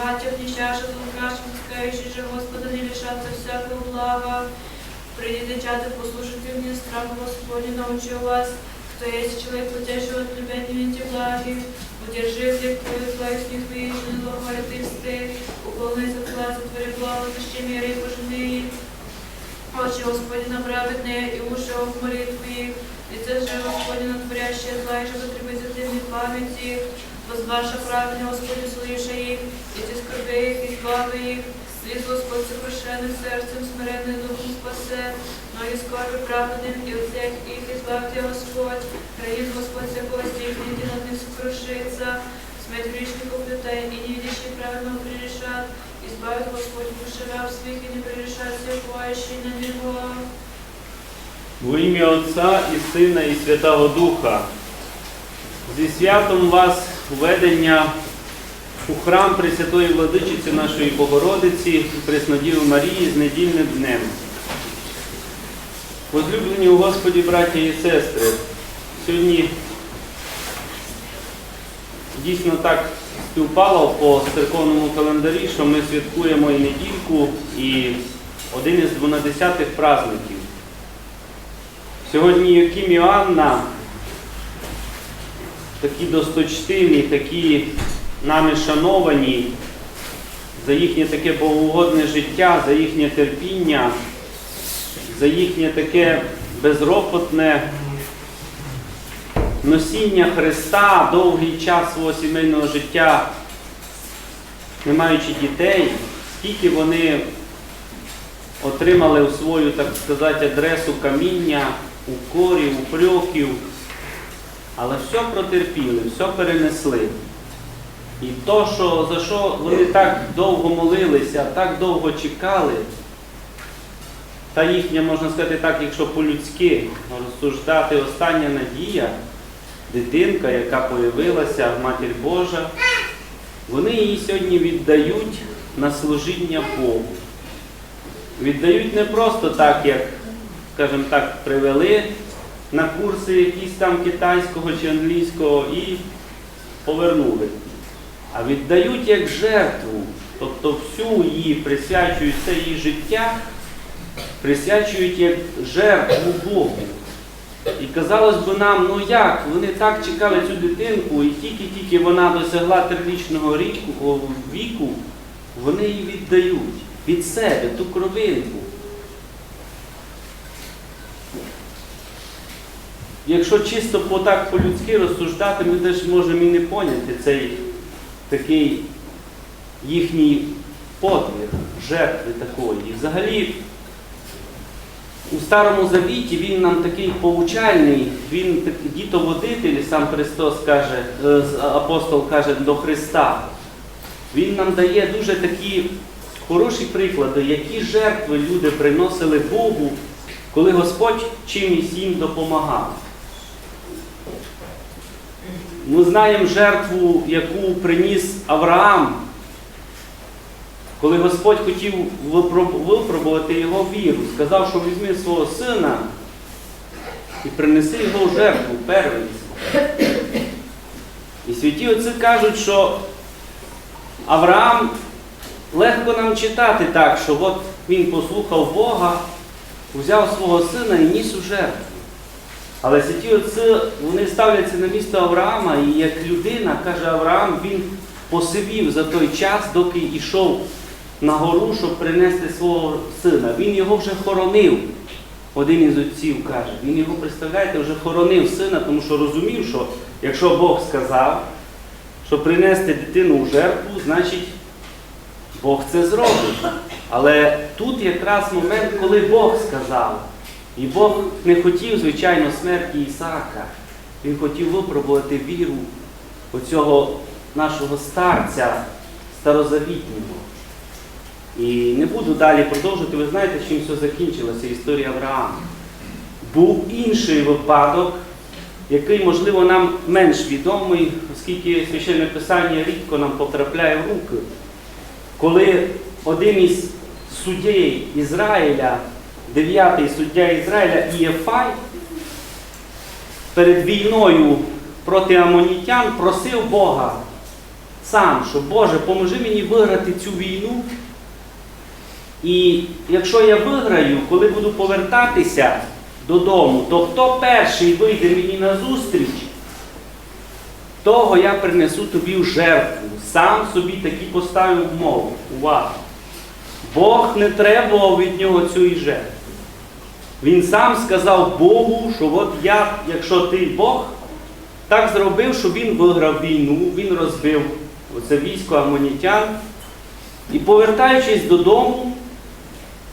богатях нещаша, злокрашен, скающий же Господа, не лишаться всякого блага. Придите, чаты, послушайте мне страх Господень, научу вас, кто есть человек, платящий от тебя не видите благи. Удержи всех твоих славих них вечно, злохвали ты стыд, уклонись от зла, сотвори благо, защи мира и пожени. Очи Господина праведные и уши в молитвы их, лице же Господина творящее зла, и же потребительной памяти, возваша праведный Господи, слыша их, эти скорби их, избави их, Світ Господь сокрушений серцем, смиренний духом спасе, но і скорби праведним, і от всех їх избавте Господь, країн Господь всякого стихнет, и над них сокрушится, смерть грешников лютая, и не видящий праведного прирешат, избавит Господь души раб своих, и не прирешат всякоющий на него. В ім'я Отця і Сина, і Святого Духа. Зі святом вас введення у храм Пресвятої Владичиці нашої Богородиці, Преснодіви Марії з недільним днем. Возлюблені у Господі, браття і сестри, сьогодні дійсно так співпало по церковному календарі, що ми святкуємо і недільку, і один із 12 праздників. Сьогодні Яким і Анна такі досточтимі, такі нами шановані за їхнє таке богоугодне життя, за їхнє терпіння, за їхнє таке безропотне носіння Христа довгий час свого сімейного життя, не маючи дітей, скільки вони отримали у свою, так сказати, адресу каміння, укорів, упреків, але все протерпіли, все перенесли. І то, що, за що вони так довго молилися, так довго чекали, та їхня, можна сказати так, якщо по-людськи розсуждати остання надія, дитинка, яка появилася, Матір Божа, вони її сьогодні віддають на служіння Богу. Віддають не просто так, як, скажімо так, привели на курси якісь там китайського чи англійського і повернули. А віддають як жертву, тобто всю її присвячують все її життя, присвячують як жертву Богу. І казалось би нам, ну як, вони так чекали цю дитинку, і тільки-тільки вона досягла трирічного віку, вони її віддають від себе, ту кровинку. Якщо чисто по так по-людськи розсуждати, ми теж можемо і не поняти цей такий їхній подвиг, жертви такої. І взагалі у Старому Завіті він нам такий повчальний, він дітоводитель, сам Христос каже, е, апостол каже до Христа. Він нам дає дуже такі хороші приклади, які жертви люди приносили Богу, коли Господь чимось їм допомагав. Ми знаємо жертву, яку приніс Авраам, коли Господь хотів випробувати його віру, сказав, що візьми свого сина і принеси його в жертву первенця. І святі отці кажуть, що Авраам легко нам читати так, що от він послухав Бога, взяв свого сина і ніс у жертву. Але святі отці, вони ставляться на місто Авраама, і як людина, каже Авраам, він посивів за той час, доки йшов на гору, щоб принести свого сина. Він його вже хоронив. Один із отців каже, він його, представляєте, вже хоронив сина, тому що розумів, що якщо Бог сказав, що принести дитину в жертву, значить Бог це зробить. Але тут якраз момент, коли Бог сказав. І Бог не хотів, звичайно, смерті Ісаака. Він хотів випробувати віру оцього нашого старця старозавітнього. І не буду далі продовжувати, ви знаєте, чим все закінчилося історія Авраама. Був інший випадок, який, можливо, нам менш відомий, оскільки священне писання рідко нам потрапляє в руки. Коли один із суддей Ізраїля, дев'ятий суддя Ізраїля Ієфай, перед війною проти амонітян просив Бога, сам, що Боже, поможи мені виграти цю війну. І якщо я виграю, коли буду повертатися додому, то хто перший вийде мені на зустріч, того я принесу тобі в жертву. Сам собі такі поставив умову. Увагу. Бог не требував від нього цієї жертви. Він сам сказав Богу, що от я, якщо ти Бог, так зробив, що він виграв війну, він розбив оце військо амонітян. І повертаючись додому,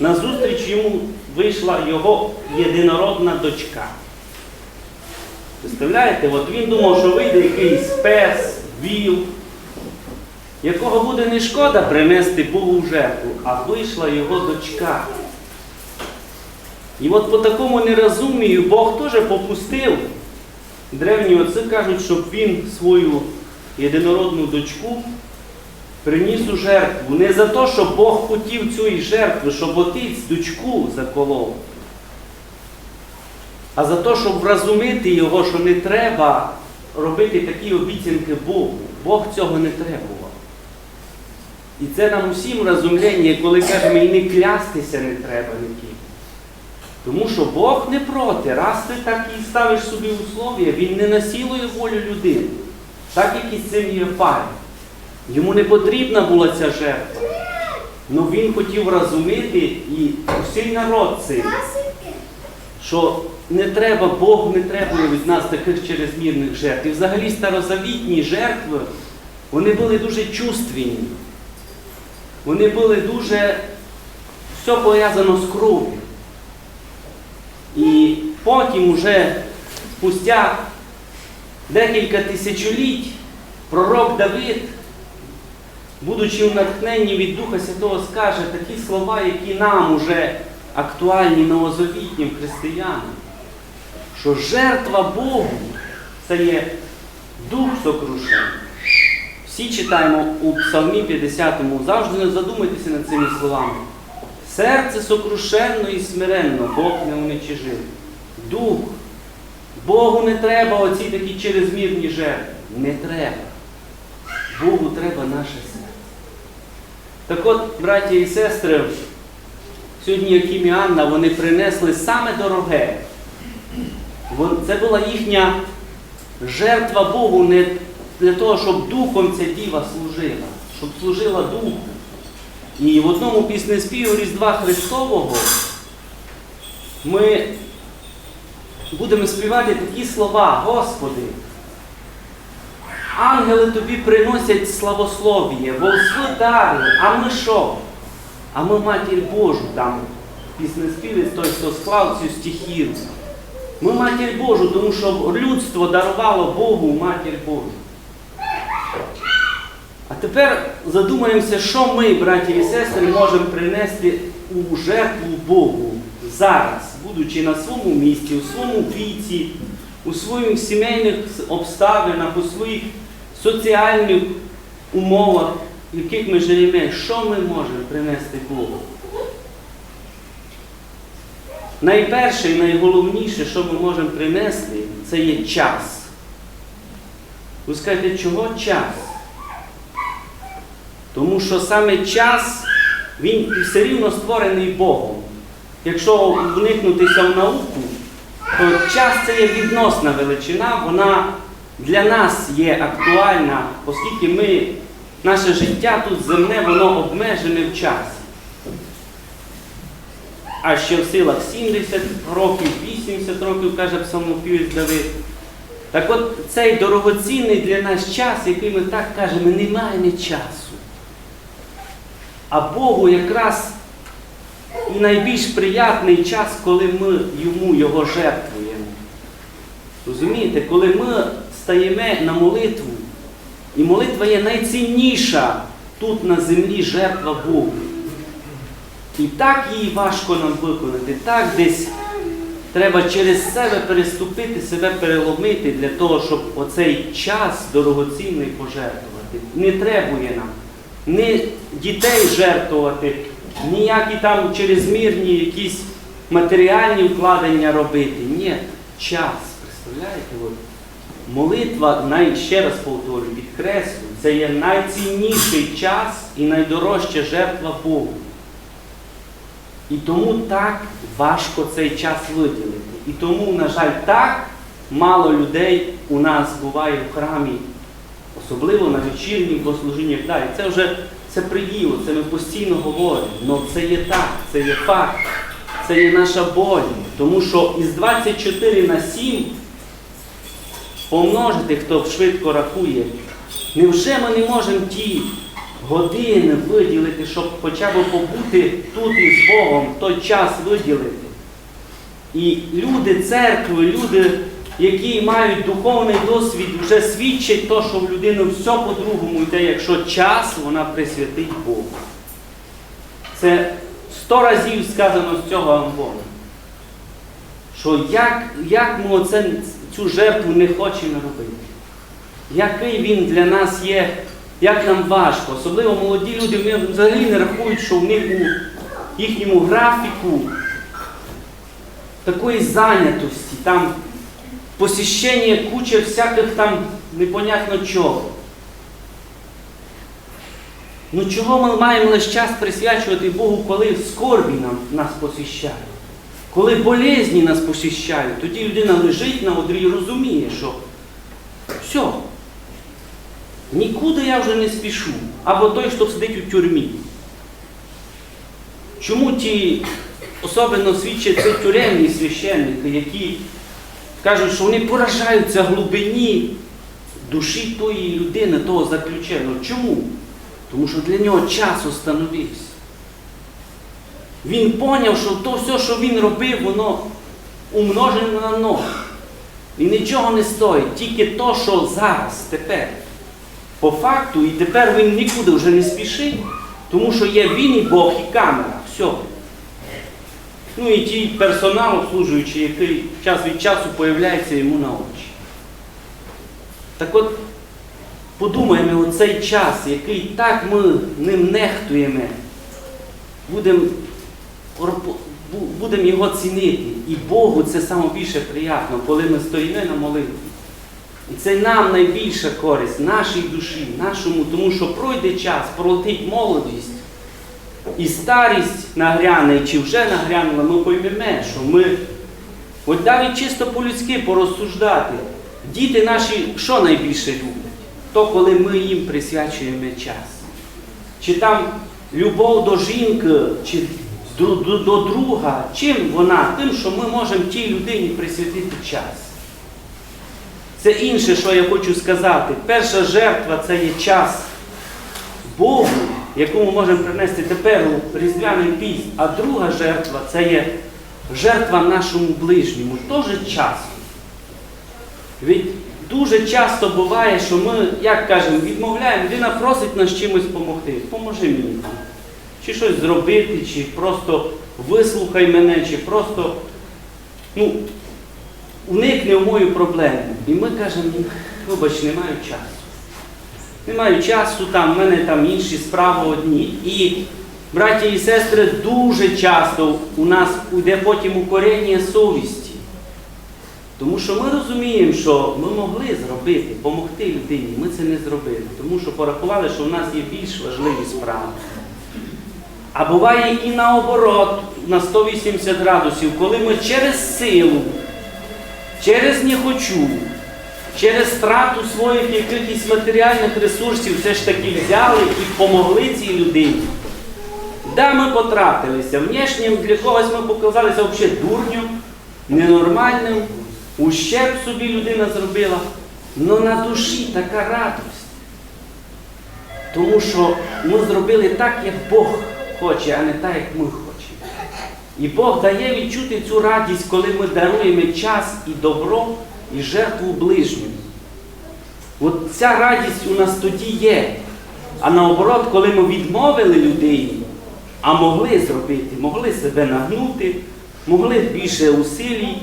назустріч йому вийшла його єдинородна дочка. Представляєте, от він думав, що вийде якийсь пес, віл, якого буде не шкода принести Богу в жертву, а вийшла його дочка. І от по такому нерозумію Бог теж попустив. Древні отці кажуть, щоб він свою єдинородну дочку приніс у жертву. Не за те, що Бог хотів цієї жертви, щоб отець дочку заколов, а за те, щоб вразумити його, що не треба робити такі обіцянки Богу. Бог цього не требував. І це нам усім розумлення, коли кажемо, і не клястися не треба ніким. Тому що Бог не проти, раз ти так і ставиш собі условия, Він не насилує волю людини, так як і з цим Єфарем. Йому не потрібна була ця жертва. Але він хотів розуміти і всій народ цим, що не треба, Бог не требує від нас таких черезмірних жертв. І взагалі старозавітні жертви, вони були дуже чувственні. Вони були дуже, все пов'язано з кров'ю. Потім уже спустя декілька тисячоліть пророк Давид, будучи в натхненні від Духа Святого, скаже такі слова, які нам уже актуальні новозавітнім християнам, що жертва Богу це є дух сокрушений. Всі читаємо у Псалмі 50, завжди не задумайтеся над цими словами. Серце сокрушенно і смиренно, Бог не уничижив. Дух. Богу не треба оці такі черезмірні жертви. Не треба. Богу треба наше серце. Так от, браті і сестри, сьогодні Яким і Анна, вони принесли саме дороге. Це була їхня жертва Богу не для того, щоб духом ця діва служила, щоб служила духу. І в одному піснеспіві Різдва Христового ми будемо співати такі слова, Господи. Ангели тобі приносять славослов'я, волсви дари, а ми що? А ми матір Божу там піснеспівець той, хто склав цю стихію. Ми матір Божу, тому що людство дарувало Богу матір Божу. А тепер задумаємося, що ми, браті і сестри, можемо принести у жертву Богу зараз, будучи на своєму місці, у своєму віці, у своїх сімейних обставинах, у своїх соціальних умовах, в яких ми живемо, що ми можемо принести Богу? Найперше і найголовніше, що ми можемо принести, це є час. Ви скажете, чого час? Тому що саме час, він все рівно створений Богом. Якщо вникнутися в науку, то час це є відносна величина, вона для нас є актуальна, оскільки ми, наше життя тут земне, воно обмежене в часі. А ще в силах 70 років, 80 років, каже псалмопівець Давид. Так от цей дорогоцінний для нас час, який ми так кажемо, немає ні часу. А Богу якраз і найбільш приятний час, коли ми йому його жертвуємо. Розумієте, коли ми стаємо на молитву, і молитва є найцінніша тут на землі жертва Богу. І так її важко нам виконати, так десь треба через себе переступити, себе переломити для того, щоб оцей час дорогоцінний пожертвувати. Не требує нам не дітей жертвувати, ніякі там черезмірні якісь матеріальні вкладення робити. Ні, час. Представляєте? От. молитва, най, ще раз повторюю, підкреслюю, це є найцінніший час і найдорожча жертва Богу. І тому так важко цей час виділити. І тому, на жаль, так мало людей у нас буває в храмі, особливо на вечірніх богослужіннях. Да, і це вже це приїло, це ми постійно говоримо. Але це є так, це є факт, це є наша боль. Тому що із 24 на 7 помножити, хто швидко рахує, невже ми не можемо ті години виділити, щоб хоча б побути тут із Богом, той час виділити? І люди церкви, люди, які мають духовний досвід, вже свідчать то, що в людини все по-другому йде, якщо час вона присвятить Богу. Це сто разів сказано з цього амбону. Що як, як ми оце, цю жертву не хочемо робити? Який він для нас є, як нам важко. Особливо молоді люди вони взагалі не рахують, що в них у їхньому графіку такої зайнятості, там посіщення куча всяких там непонятно чого. Ну чого ми маємо лише час присвячувати Богу, коли скорбі нам, нас посіщають? Коли болезні нас посіщають, тоді людина лежить на одрі і розуміє, що все, нікуди я вже не спішу. Або той, хто сидить у тюрмі. Чому ті особливо свідчать це тюремні священники, які кажуть, що вони поражаються глибині душі тої людини, того заключеного. Чому? Тому що для нього час остановився. Він поняв, що то все, що він робив, воно умножено на ноль. І нічого не стоїть, тільки то, що зараз, тепер. По факту, і тепер він нікуди вже не спішить, тому що є він і Бог, і камера. Все. Ну і ті персонал обслужуючий, який час від часу появляється йому на очі. Так от, подумаємо оцей час, який так ми ним нехтуємо, будемо будем його цінити. І Богу це саме більше приємно, коли ми стоїмо на молитві. І це нам найбільша користь, нашій душі, нашому, тому що пройде час, пролетить молодість. І старість нагряне, чи вже нагрянула, ми поймемо, що ми, от навіть чисто по-людськи порозсуждати, діти наші що найбільше люблять? То, коли ми їм присвячуємо час. Чи там любов до жінки, чи до, до, до друга, чим вона? Тим, що ми можемо тій людині присвятити час. Це інше, що я хочу сказати. Перша жертва це є час Богу, яку ми можемо принести тепер у Різдвяний піст, а друга жертва це є жертва нашому ближньому, теж. Від дуже часто буває, що ми, як кажемо, відмовляємо, людина просить нас чимось допомогти. Поможи мені там. Чи щось зробити, чи просто вислухай мене, чи просто ну, уникне в мою проблему. І ми кажемо, вибач, не маю часу. Не маю часу, там, в мене там інші справи одні. І, браті і сестри, дуже часто у нас йде потім укорення совісті. Тому що ми розуміємо, що ми могли зробити, допомогти людині, ми це не зробили. Тому що порахували, що в нас є більш важливі справи. А буває і наоборот, на 180 градусів, коли ми через силу, через не хочу, через втрату своїх якихось матеріальних ресурсів все ж таки взяли і помогли цій людині. Да, ми потратилися. Внешнім для когось ми показалися взагалі дурнем, ненормальним, ущерб собі людина зробила. але на душі така радость. Тому що ми зробили так, як Бог хоче, а не так, як ми хочемо. І Бог дає відчути цю радість, коли ми даруємо час і добро, і жертву ближньому. От ця радість у нас тоді є. А наоборот, коли ми відмовили людині, а могли зробити, могли себе нагнути, могли більше усилій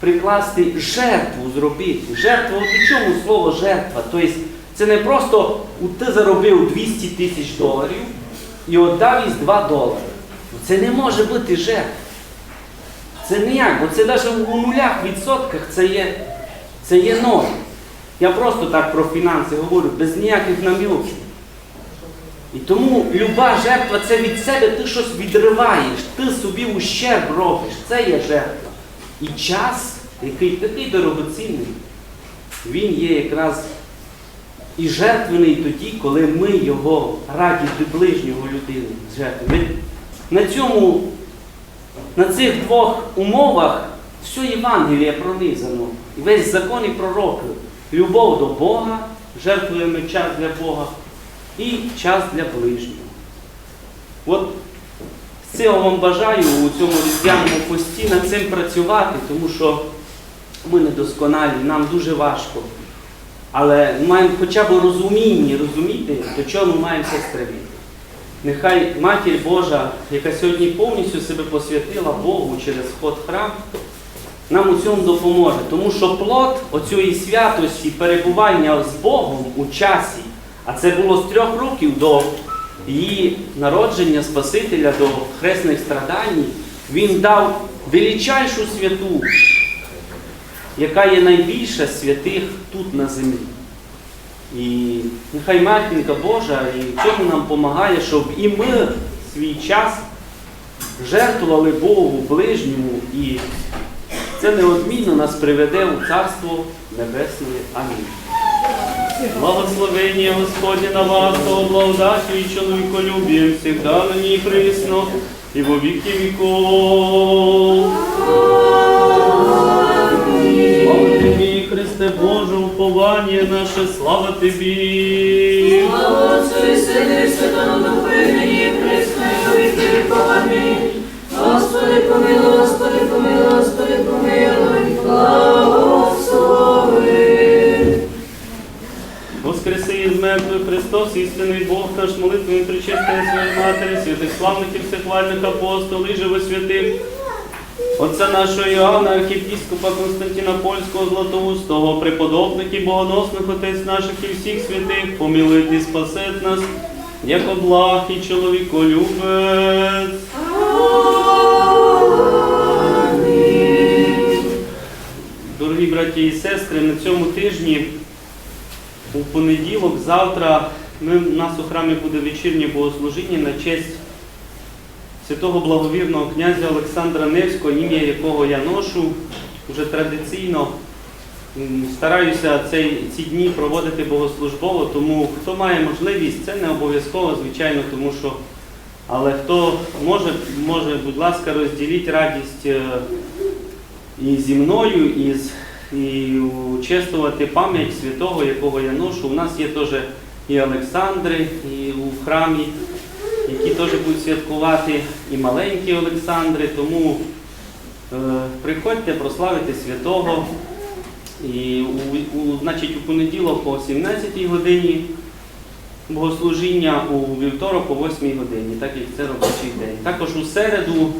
прикласти, жертву зробити. Жертва, от у чому слово жертва? Тобто це не просто ти заробив 200 тисяч доларів і віддав із 2 долари. Це не може бути жертва. Це ніяк, бо це навіть у нулях відсотках це є, це є ноль. Я просто так про фінанси говорю, без ніяких наміків. І тому люба жертва це від себе ти щось відриваєш, ти собі ущерб робиш. Це є жертва. І час, який такий дорогоцінний, він є якраз і жертвений тоді, коли ми його раді ближнього людини жертвуємо. На цьому, на цих двох умовах все Євангеліє пронизано. Весь закон і пророки. Любов до Бога, жертвуємо час для Бога і час для ближнього. От цього вам бажаю у цьому різдвяному пості над цим працювати, тому що ми недосконалі, нам дуже важко. Але маємо хоча б розумінні розуміти, до чого ми маємо це стремити. Нехай Матір Божа, яка сьогодні повністю себе посвятила Богу через вход в храм, нам у цьому допоможе. Тому що плод оцієї святості перебування з Богом у часі, а це було з трьох років до її народження Спасителя, до хресних страдань, він дав величайшу святу, яка є найбільша святих тут на землі. І нехай Матінка Божа і в цьому нам допомагає, щоб і ми свій час жертвували Богу ближньому, і це неодмінно нас приведе у Царство Небесне. Амінь. Благословення Господне на вас, того благодатью і чоловіколюбієм, всегда на ній присно, і во віки віков. Слава тобі, Христе Боже, уповання наше, слава тобі. Слава Отцу і Сину і Святому Духу, і нині і віки віков. Амінь. Господи, помилуй, Господи, помилуй, Христос, істинний Бог наш, молитвою причистої своєї Матері, святих і всехвальних апостолів, живо святих, Отця нашого Іоанна, архіпіскопа Константина Польського Златоустого, преподобних і богоносних отець наших і всіх святих, помилуйте і спасет нас, як благ і чоловіколюбець. Дорогі браті і сестри, на цьому тижні у понеділок, завтра ми, у нас у храмі буде вечірнє богослужіння на честь святого благовірного князя Олександра Невського, ім'я якого я ношу вже традиційно. Стараюся цей, ці дні проводити богослужбово, тому хто має можливість, це не обов'язково, звичайно, тому що. Але хто може, може, будь ласка, розділіть радість е, і зі мною, і, з, і учествувати пам'ять святого, якого я ношу. У нас є теж і Олександри, і у храмі, які теж будуть святкувати, і маленькі Олександри. Тому е, приходьте прославити святого. І у, у, значить, у понеділок о 17 годині богослужіння у вівторок о 8 годині, так як це робочий день. Також у середу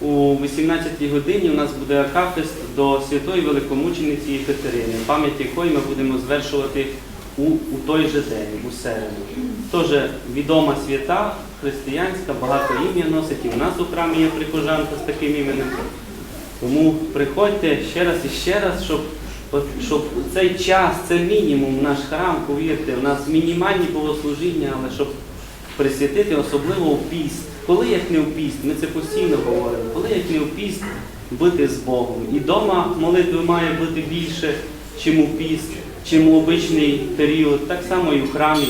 у 18 годині у нас буде акафист до святої великомучениці Єкатерини, пам'ять якої ми будемо звершувати у, у той же день, у середу. Теж відома свята, християнська, багато ім'я носить, і в нас у храмі є прихожанка з таким іменем. Тому приходьте ще раз і ще раз, щоб, щоб цей час, це мінімум, наш храм, повірте, у нас мінімальні богослужіння, але щоб присвятити особливо у піст. Коли як не в піст, ми це постійно говоримо, коли як не в піст бути з Богом. І вдома молитви має бути більше, чим у піст, чим у обичний період, так само і в храмі.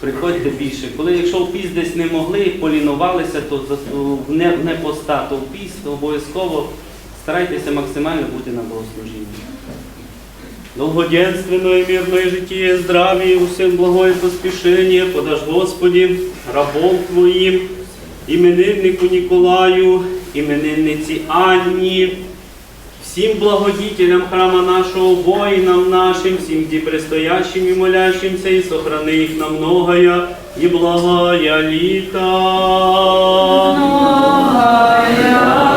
Приходьте більше. Коли якщо в піст десь не могли, полінувалися, то в не, не поста, то в піст, обов'язково старайтеся максимально бути на богослужінні. Долгоденственное мирное житие, здравие, у всех благое поспешение подашь Господи, рабом Твоим, имениннику Ніколаю, іменинниці Анні, всім благодітелям храма нашого, воїнам нашим, всім ті і молящимся, і сохрани їх на многоя і благая літа. Многая